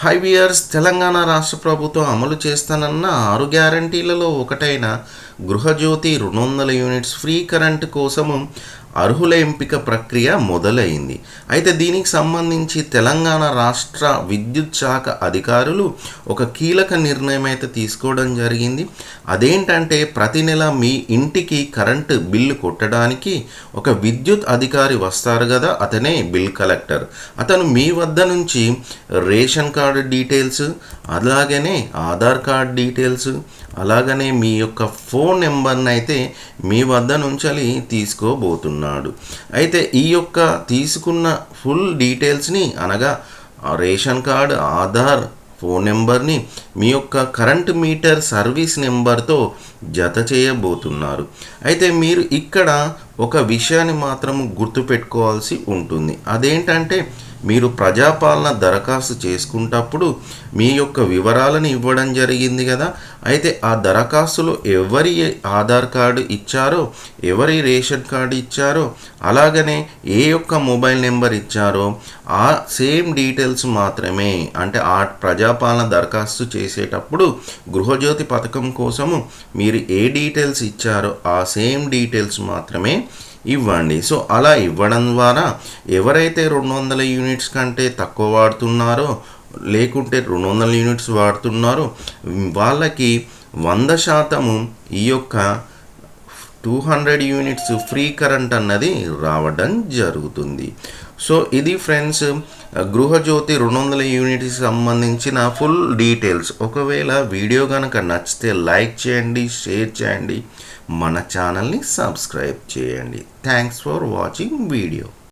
హైవియర్స్ తెలంగాణ రాష్ట్ర ప్రభుత్వం అమలు చేస్తానన్న ఆరు గ్యారంటీలలో ఒకటైన గృహజ్యోతి రెండు వందల యూనిట్స్ ఫ్రీ కరెంట్ కోసము అర్హుల ఎంపిక ప్రక్రియ మొదలైంది. అయితే దీనికి సంబంధించి తెలంగాణ రాష్ట్ర విద్యుత్ శాఖ అధికారులు ఒక కీలక నిర్ణయం అయితే తీసుకోవడం జరిగింది. అదేంటంటే ప్రతి నెల మీ ఇంటికి కరెంటు బిల్లు కొట్టడానికి ఒక విద్యుత్ అధికారి వస్తారు కదా అతనే బిల్ కలెక్టర్. అతను మీ వద్ద నుంచి రేషన్ కార్డు డీటెయిల్స్ అలాగనే ఆధార్ కార్డ్ డీటెయిల్స్ అలాగనే మీ యొక్క ఫోన్ నెంబర్ని అయితే మీ వద్ద నుంచి తీసుకోబోతున్నాడు. అయితే ఈ యొక్క తీసుకున్న ఫుల్ డీటెయిల్స్ని అనగా రేషన్ కార్డ్ ఆధార్ ఫోన్ నెంబర్ని మీ యొక్క కరెంట్ మీటర్ సర్వీస్ నెంబర్తో జత చేయబోతున్నారు. అయితే మీరు ఇక్కడ ఒక విషయాన్ని మాత్రం గుర్తుపెట్టుకోవాల్సి ఉంటుంది. అదేంటంటే మీరు ప్రజాపాలన దరఖాస్తు చేసుకుంటప్పుడు మీ యొక్క వివరాలను ఇవ్వడం జరిగింది కదా. అయితే ఆ దరఖాస్తులో ఎవరి ఆధార్ కార్డు ఇచ్చారో ఎవరి రేషన్ కార్డు ఇచ్చారో అలాగనే ఏ యొక్క మొబైల్ నెంబర్ ఇచ్చారో ఆ సేమ్ డీటెయిల్స్ మాత్రమే అంటే ఆ ప్రజాపాలన దరఖాస్తు చేసేటప్పుడు గృహజ్యోతి పథకం కోసము మీరు ఏ డీటెయిల్స్ ఇచ్చారో ఆ సేమ్ డీటెయిల్స్ మాత్రమే ఇవ్వండి. సో అలా ఇవ్వడం ద్వారా ఎవరైతే రెండు వందల యూనిట్స్ కంటే తక్కువ వాడుతున్నారో లేకుంటే రెండు వందల యూనిట్స్ వాడుతున్నారో. వాళ్ళకి వంద శాతము ఈ యొక్క two hundred units free current అన్నది రావడం జరుగుతుంది. సో ఇది ఫ్రెండ్స్ గృహజ్యోతి రెండు వందల యూనిట్కి సంబంధించిన ఫుల్ డీటెయిల్స్. ఒకవేళ వీడియో కనుక నచ్చితే లైక్ చేయండి షేర్ చేయండి మన ఛానల్ని సబ్స్క్రైబ్ చేయండి. Thanks for watching video.